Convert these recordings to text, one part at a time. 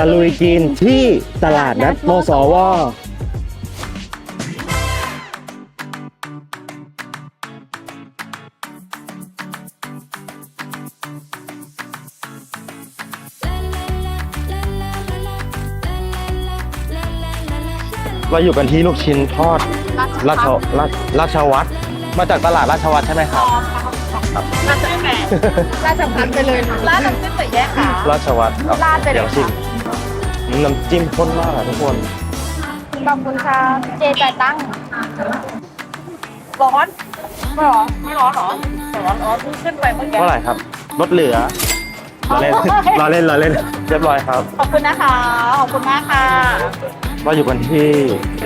ตะลุยกินที่ตลาดนัดมสวเราอยู่กันที่ลูกชิ้นทอดราชราชราชวัตรมาจากตลาดราชวัตรใช่ไหมครับราชแหมราชพัฒน์ไปเลยราชน้ำจิ้มใส่แยกขาราชวัตรเอาราดไปเลยเดี๋ยวชิม น้ำจิ้มข้นมากอะทุกคน ขอบคุณค่ะ เจจ่ายตังค์ร้อน ไม่ร้อน ไม่ร้อนหรอแต่ร้อนร้อนเพิ่งขึ้นไปเมื่อกี้ เท่าไหร่ครับลดเหลือรอเล่น รอเล่นรอเล่น เรียบร้อยครับ ขอบคุณนะคะ ขอบคุณมากค่ะ เราอยู่กันที่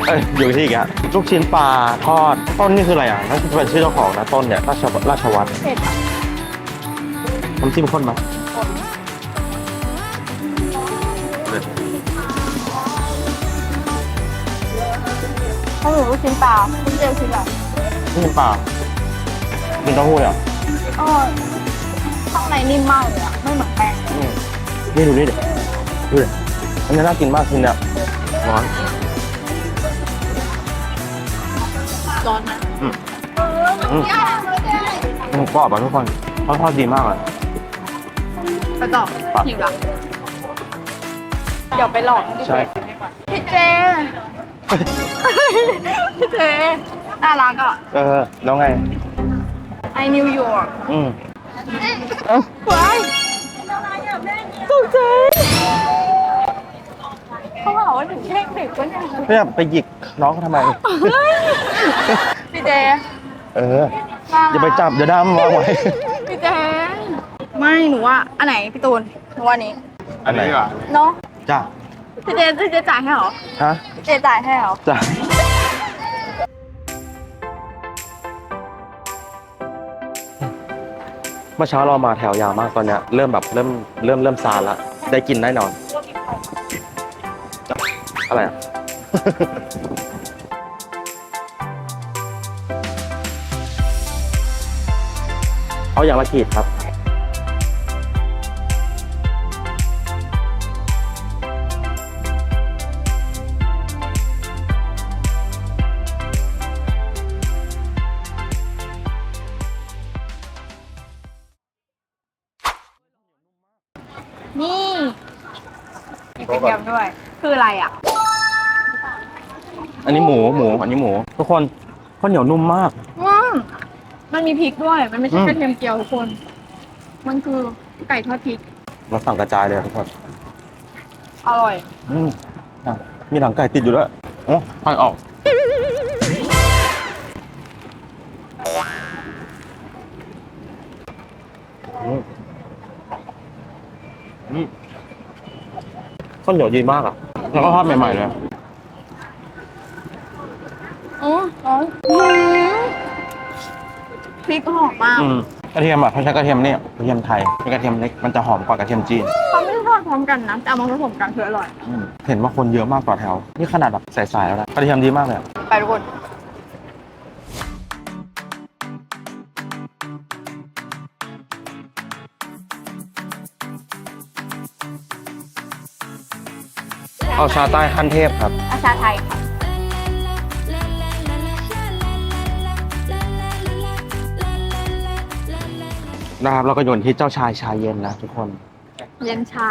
เอ้ยอยู่ที่อีกอะลูกชิ้นปลาทอด ต้นนี่คืออะไรอะนั่นคือเป็นชื่อเจ้าของนะต้นเนี่ยราชวัตรราชวัตรเผ็ดน้ำจิ้มข้นไหม ข้าวหมูลูกชิ้นปลาคุณเจลชิ้นอะไรนี่เป็นปลาเป็นเต้าหู้เนี่ยอ๋อข้างในนิ่มมากเลยอะไม่เหมือนแป้งอืมนี่ดูนี่ดิดูดิอันนี้น่ากินมากชิ้นเนี่ยร้อนร้อนนะอืมอืมมันกรอบอะทุกคนทอดทอดดีมากอะไปต่อไปหิวละเดี๋ยวไปหลอกใช่พี่เจพี่เจ น่ารักอะ เออแล้วไง I New York อืมเอ้าว้ายตกใจเขาบอกว่าถึงแค่เด็กวะเนี่ยเนี่ยไปหยิกน้องเขาทำไม พี่เจเอออย่าไปจับอย่าด้ามวางไว้ พี่เจไม่หนูว่า อันไหนพี่ตูนหนูว่านี้ อันไหนอะเนาะ จ้า พี่เจพี่เจจ่ายให้เหรอฮะพี่เจจ่ายให้เหรอจ้าเมื่อเช้าเรามาแถวยาวมากตอนเนี้ยเริ่มแบบเริ่มเริ่มเริ่มซาละได้กินได้นอนอะไรอะ เอาอย่างละขีดครับ อันนี้หมูหมูอันนี้หมู ทุกคนข้าวเหนียวนุ่มมากอืมมันมีพริกด้วย มันไม่ใช่อืม กระเทียมเจียวทุกคน มันคือไก่ทอดพริก เราสั่งกระจายเลยทุกคนอร่อย อืมอะมีหนังไก่ติดอยู่ด้วยโอ้ไฟออก อืมอืมข้าวเหนียวดีมากอะ แล้วก็ทอดใหม่ๆเลย พริกหอมมากอืมกระเทียมอะเขาใช้กระเทียมเนี่ยกระเทียมไทยเป็นกระเทียมเล็กมันจะหอมกว่ากระเทียมจีนเขาไม่ได้ทอดพร้อมกันนะแต่เอามาผสมกันคืออร่อยอืมเห็นว่าคนเยอะมากกว่าแถว นี่ขนาดแบบใสๆแล้วนะกระเทียมดีมากเลยอะไปทุกคนเอาชาใต้ขั้นเทพครับอาชาไทยค่ะ นะครับเราก็โยนที่เจ้าชายชาเย็นนะทุกคนเย็นชา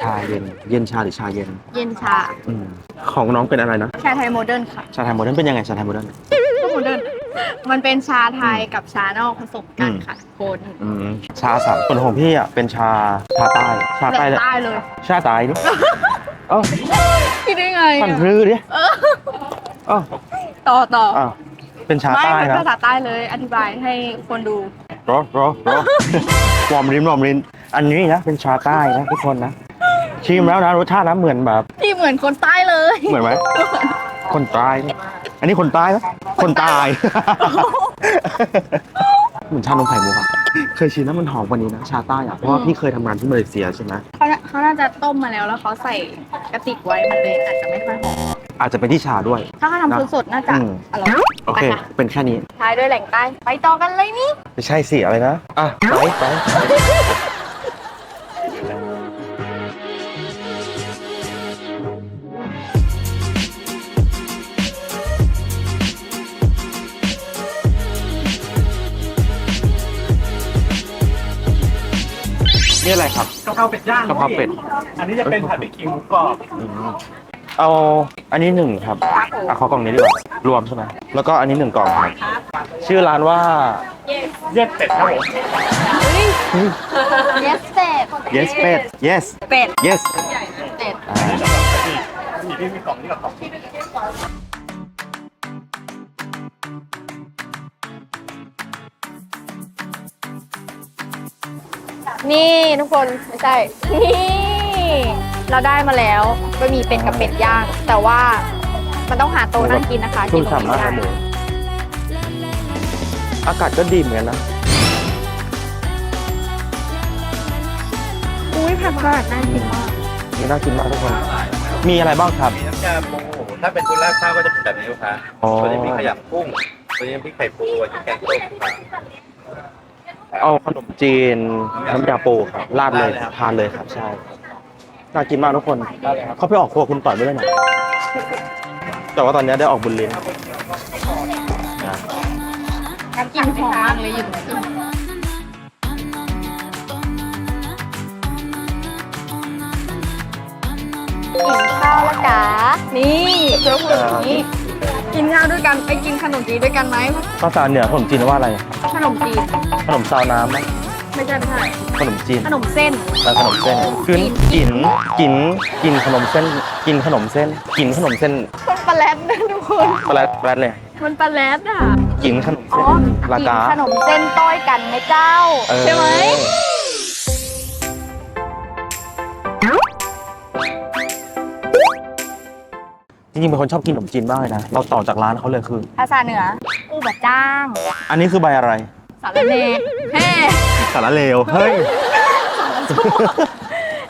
ชาเย็น เย็นชาหรือชาเย็นเย็นชา อืมของน้องเป็นอะไรนะชาไทยโมเดิร์นค่ะชาไทยโมเดิร์นเป็นยังไงชาไทยโมเดิร์น ก็โมเดิร์น มันเป็นชาไทยกับชานอกผสมกันอืมค่ะทุกคนอืมชาสันส่วนของพี่อะเป็นชาชาใต้ชาใต้แบบใต้เลยชาใต้ดิเอ้าคิดได้ไงปั่นพลื้อดิเอ้าต่อต่ออ้าวเป็นชาไม่ใต้เป็นนะ ภาษาใต้เลย อธิบายให้คนดู รอรอรอวอร์มริมวอร์มริมอันนี้นะเป็นชาใต้นะทุกคนนะ ชิมแล้วนะรสชาตินะเหมือนแบบที่เหมือนคนใต้เลยเหมือนไหมคนตาย อันนี้คนตายไหมคนตาย เหมือนชานมไข่มุกอะเคยชิมแล้วมันหอมกว่านี้นะชาใต้อะเพราะว่าพี่เคยทำงานที่มาเลเซียใช่ไหมเขาน่าเขาน่าจะต้มมาแล้วแล้วเขาใส่กระติกไว้มันเลยอาจจะไม่ค่อยหอม อาจจะเป็นที่ชาด้วย ถ้าทำนะ สดๆน่าจะอร่อยโอเคเป็นแค่นี้ ท้ายด้วยแหล่งใต้ ไปต่อกันเลยนี่ ไม่ใช่สิอะไรนะอะไปไปนี่อะไรครับกะเพราเป็ดย่างกะเพราเป็ด อันนี้จะเป็นผัดพริกขี้หมูกรอบ เอาอันนี้หนึ่งครับอะขอกล่องนี้ดีกว่ารวมใช่ไหมแล้วก็อันนี้หนึ่งกล่องครับชื่อร้านว่า เย็ดเป็ดครับผม เยสเป็ด yes เป็ด yes เป็ด yes เป็ด อ่ามีที่มีกล่องนี่กับกล่องนี่ทุกคนไม่ใช่ นี่ เราได้มาแล้วบะหมี่เป็ดกับเป็ดย่าง แต่ว่ามันต้องหาโต๊ะนั่งกินนะคะชุ่กิมนตรงฉ่ำนี้มากไม่เลได้ยหมูอากาศก็ดีเหมือนกันนะอุ้ยผักกาดน่ากินมากนี่น่ากินมากทุกคน มีอะไรบ้างครับ มีน้ำยาปูถ้าเป็นคุณราดข้าวก็จะเป็นแบบนี้ลูกค้าอ๋อ ตัวนี้มีขยำกุ้งตัวนี้มีไข่ปูอันนี้แกงส้มครับเอาขนมจีนน้ำยาปูครับราดเลยทานเลยครับใช่ น่ากินมากทุกคน เขาไปออกครัวคุณต่อยด้วยนะแต่ว่าตอนนี้ได้ออกบุญลิ้นนะน้ำกินหอมมากเลยอยู่ตรงนี้กินข้าวและกานี่เจ้าคนนี้กินข้าวด้วยกันไปกินขนมจีนด้วยกันไหมภาษาเหนือขนมจีนว่าอะไร ขนมจีนขนมซาวน้ำไหม ไม่ใช่ไม่ใช่ขนมจีนขนมเส้นแล้วขนมเส้นคือกินกินกินขนมเส้น กินขนมเส้น กินขนมเส้นมันปลาแรดนะทุกคน ปลาแปลดเลยมันปลาแรดอะ กินขนมอ๋เส้อนลากินกาขนมเส้นต้อยกันไหมเจ้า เออใช่ไหมจริงๆเป็นคนชอบกินขนมจีนมากเลยนะ เราต่อจากร้านเขาเลยคือ ภาษาเหนือ อูบะจ้าง อันนี้คือใบอะไร สารเนเฮ้สารเลวเฮ้ย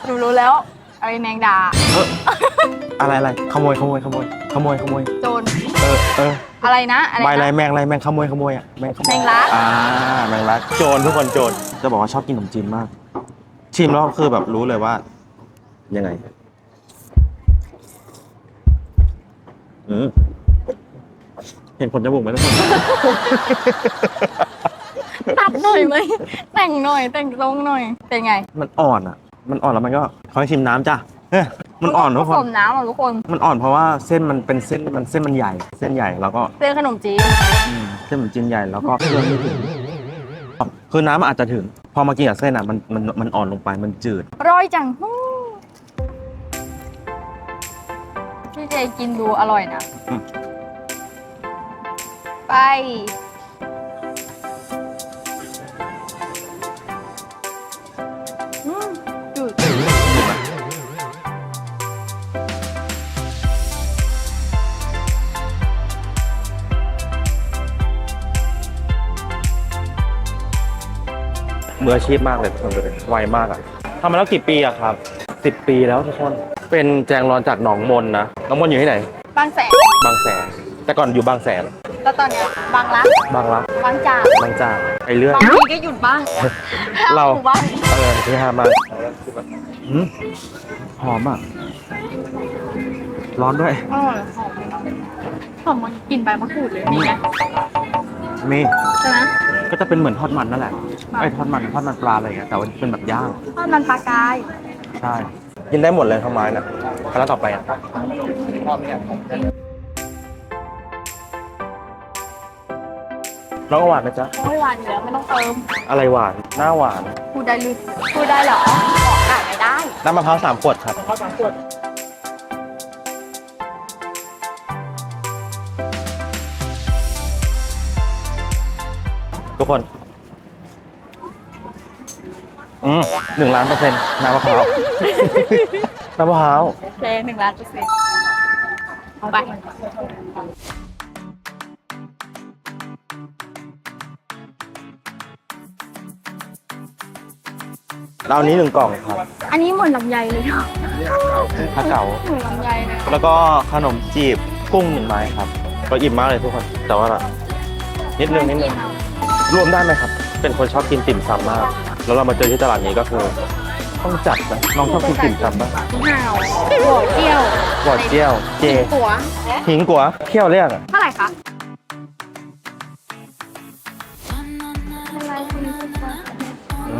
หนูรู้แล้วอะไรแมงดาเอออะไรอะไรขโมยขโมยขโมยขโมยขโมยโจร เออเอออะไรนะ อะไรใบอะไรนะแมงอะไรแมงขโมยขโมยอะแมงขโมยแมงลักอ่าแมงลักโจรทุกคนโจรจะบอกว่าชอบกินขนมจีนมาก ชิมแล้วคือแบบรู้เลยว่า ยังไงอืมเห็นขนจมูกไหมทุกคน ตัดหน่อยไหมแต่งหน่อย แต่งตรงหน่อย เป็นไงมันอ่อนอะ มันอ่อนแล้วมันก็ขอให้ชิมน้ำจ้ะเอ้ยมันอ่อนทุกผคน สมน้ำอะทุกคน มันอ่อนเพราะว่าเส้นมันเป็นเส้นมันเส้นมันใหญ่ เส้นใหญ่แล้วก็เส้นขนมจีนอืมเส้นเหมือนจีนใหญ่แล้วก็เครื่องไม่ถึงคือน้ำมันอาจจะถึง พอมากินกับเส้นอะมันมันมันอ่อนลงไปมันจืด อร่อยจังฮู้พี่เจกินดูอร่อยนะ อืม ไป มืออาชีพมากเลยทุกคนเลยไวมากอะทำมาแล้วกี่ปีอะครับสิบปีแล้วทุกคน เป็นแจงรอนจากหนองมนนะหนองมนอยู่ที่ไหน บางแสนบางแสน แต่ก่อนอยู่บางแสน แล้วตอนเนี้ยบางรักบางรักบางจากบางจากไปเรื่อย บางทีก็หยุดบ้างเรา หมู่บ้านเออที่ห้ามาหืมหอมอะ ร้อนด้วยอร่อยหอมหอมมันกลินใบมะกรูดเลยมีไหมมี ใช่ไหม ก็จะเป็นเหมือนทอดมันนั่นแหละไอ้ยทอดมันทอดมันปลาอะไรอย่างเงี้ยแต่ว่าเป็นแบบย่างทอดมันปลากายใช่กินได้หมดเลยทั้งไม้นะแล้วต่อไปอะน้องหวานไหมจ๊ะไม่หวานอยู่แล้วไม่ต้องเติม อะไรหวานหน้าหวานพูดได้หรือพูดได้เหรอบอกอ่านไม่ได้น้ำมะพร้าวสามขวดครับข้าวสามขวด ทุกคน อืมหนึ่งล้านเปอร์เซ็นต์น้ำมะพร้าว น้ำมะพร้าว แรงหนึ่งล้านเปอร์เซ็นต์เอาไปเราอันนี้หนึ่งกล่องครับอันนี้เหมือนลำไยเลยค่ะผ้าเก๋าเหมือนลำไยเลยแล้วก็ขนมจีบกุ้งหนึ่งไม้ครับ ก็อิ่มมากเลยทุกคน แต่ว่านิดนึงนิดนึง รวมได้ไหมครับ เป็นคนชอบกินติ่มซำมาก แล้วเรามาเจอที่ตลาดนี้ก็คือต้องจัดนะน้องชอบกินติ่มซำปะห่าวหัวเจียวบอดเจียวเจหัวหิงกัวเที่ยวเรียกอะเท่าไหร่คะอื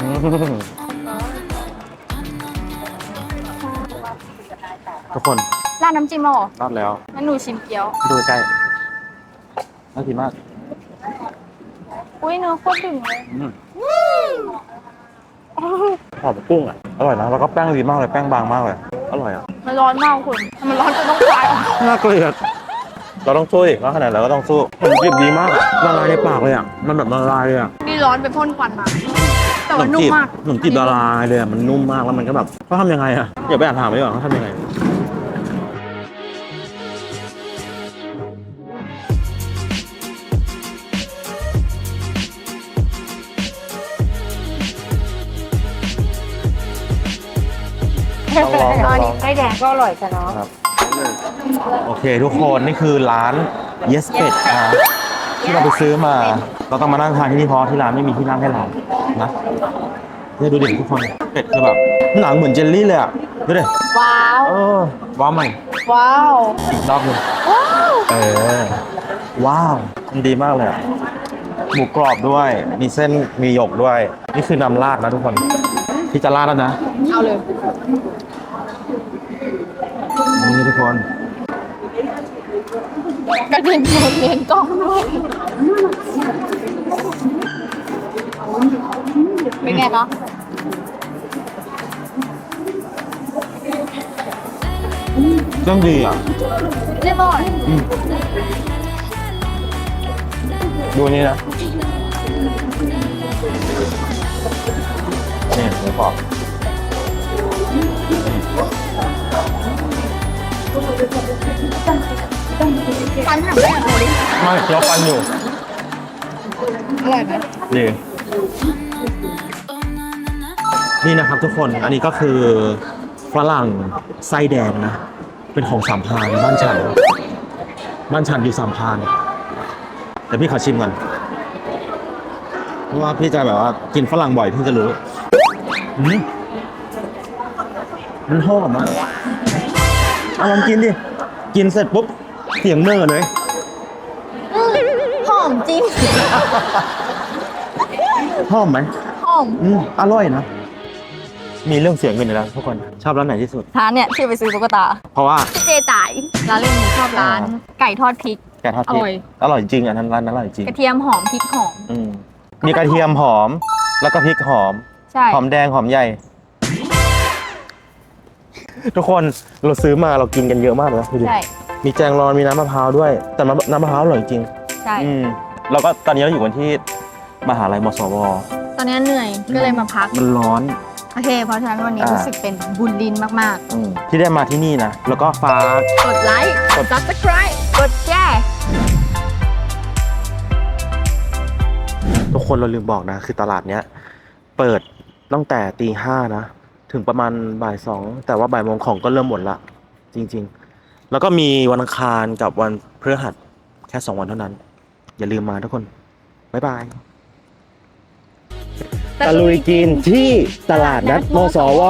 ทุกคนร้านน้ำจิ้มเหรอรอดแล้ว งั้นหนูชิมเกี๊ยว ดูใจน่ากินมาก อุ้ยเนื้อโคตรดึงเลย อืมหอมกุ้งอะ อร่อยนะ แล้วก็แป้งดีมากเลย แป้งบางมากเลย อร่อยอะ มันร้อนมากคุณมันร้อนจนต้องคลายออกน่าเกลียด เราต้องสู้อีกแล้วขนาดเราก็ต้องสู้มันกลิบดีมากอะละลายในปากเลยอะ มันแบบละลายเลยอะนี่ร้อนไปพ่นควันมา แต่ขนว่ามนุ่มจีบมาก ขนมจีบละลายเลยอะมันนุ่มมากแล้วมันก็แบบเขาทำยังไงอะอย่าไปอ่านถามไปดีกว่าเขาทำยังไง ต้องลองต้องลองอันนี้ไส้แดงก็อร่อยจ้ะเนาะครับ โอเคทุกคนนี่คือร้าน Yes Pet นะที่เราไปซื้อมา เราต้องมานั่งทานที่นี่เพราะที่ร้านไม่มีที่นั่งให้เรานะเนี่ยดูดิทุกคนเป็ดคือแบบหนังเหมือนเจลลี่เลยอะดูดิว้าว เออว้าวใหม่ว้าว อีกรอบหนึงว้าว เออว้าวมันดีมากเลยอะหมูกรอบด้วย มีเส้นมีหยกด้วย นี่คือนำราดนะทุกคนพี่จะราดแล้วนะ เอาเลย นี่ทุกคนกระดิ่งโดนเลนกล้องด้วยเป็นไงเนาะเรื่องดีอะเรียบร้อยดูนี่นะ นี่หมูกรอบ ฟันหักได้แบบนี้ไม่เคี้ยวฟันอยู่อร่อยไหมนี่นี่นะครับทุกคนอันนี้ก็คือฝรั่งไส้แดงนะ เป็นของสามพรานบ้านฉันบ้านฉันอยู่สามพรานแต่พี่ขอชิมก่อนเพราะว่าพี่จะแบบว่ากินฝรั่งบ่อยพี่จะรู้อืมมันหอมอะ เอาลองกินดิ กินเสร็จปุ๊บเสียงเนอเลยหอมจริง หอมไหมหอมอืมอร่อยนะ มีเรื่องเสียงกันอยู่แล้วทุกคน ชอบร้านไหนที่สุด ร้านเนี่ยที่ไปซื้อตุ๊กตาเพราะว่า พี่เจจ่ายร้านเล่นหนูชอบร้าน อ่า ไก่ทอดพริกแกงทอดพริกอร่อย อร่อยจริงอันนั้นร้านนั้นอร่อยจริง กระเทียมหอมพริกหอม อืมมีกระเทียมหอม แล้วก็พริกหอม ใช่ หอมแดงหอมใหญ่ ทุกคนเราซื้อมาเรากินกันเยอะมากเลยนะดูดิใช่ มีแจงรอนมีน้ำมะพร้าวด้วย แต่น้ำน้ำมะพร้าวอร่อยจริง ใช่ อืมแล้วก็ตอนนี้เราอยู่กันที่มหาลัยมสว ตอนนี้เหนื่อยก็เลยมาพัก มันร้อน โอเค เพราะฉะนั้นวันนี้อ่ารู้ รู้สึกเป็นบุญลินมากอืมที่ได้มาที่นี่นะ แล้วก็ฟ้า ๆ กดไลค์ กด subscribe กดแชร์ทุกคนเราลืมบอกนะ คือตลาดเนี้ย เปิดตั้งแต่ตีห้านะ ถึงประมาณบ่ายสองแต่ว่าบ่ายโมงของก็เริ่มหมดละจริง ๆ แล้วก็มีวันอังคารกับวันพฤหัสแค่สองวันเท่านั้น อย่าลืมมาทุกคน บ๊ายบายตะลุยกินที่ตลาดนัดมสว